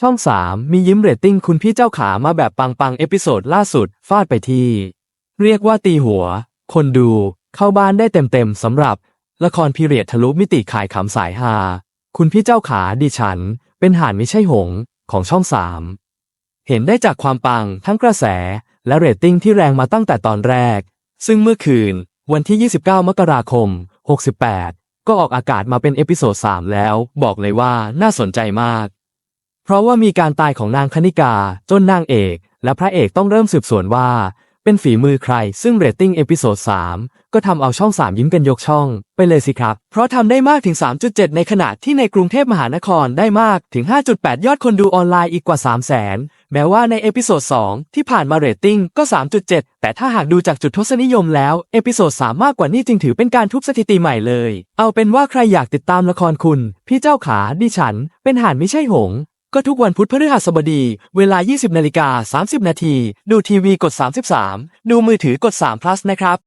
ช่อง 3 มียิ้มเรตติ้งคุณพี่เจ้าขามาแบบปังๆ เอพิโซดล่าสุด ฟาดไปที่ เรียกว่าตีหัว คนดู เข้าบ้านได้เต็มๆสำหรับ ละครพีเรียดทะลุมิติขายขำสายฮาคุณพี่เจ้าขาดิฉัน เป็นห่านไม่ใช่หง ของช่อง 3 เห็นได้จากความปังทั้งกระแส และเรตติ้งที่แรงมาตั้งแต่ตอนแรก ซึ่งเมื่อคืน วันที่ 29 มกราคม 68 ก็ออกอากาศมาเป็นเอพิโซด3แล้ว บอกเลยว่าน่าสนใจมาก เพราะว่ามีการตายของนางคณิกา จนนางเอก และพระเอกต้องเริ่มสืบสวนว่า เป็นฝีมือใคร ซึ่งเรตติ้งเอพิโซด3ก็ทำเอาช่อง 3 ยิ้มกันยกช่อง ไปเลยสิครับ เพราะทำได้มากถึง 3.7 ในขณะที่ในกรุงเทพมหานครได้มากถึง 5.8 ยอดคนดูออนไลน์อีกกว่า 3 0 0 0 0 0แม้ว่าในเอพิโซด2ที่ผ่านมาเรตติ้งก็ 3.7 แต่ถ้าหากดูจากจุดทศนิยมแล้ว เอพิโซด3มากกว่านี้จึงถือเป็นการทุบสถิติใหม่เลย เอาเป็นว่าใครอยากติดตามละครคุณ พี่เจ้าขาดิฉัน เป็นห่านไม่ใช่หง ก็ทุกวันพุธพฤหัสบดี เวลา 20นาฬิกา30 นาที ดูทีวีกด 33 ดูมือถือกด3 plus นะครับ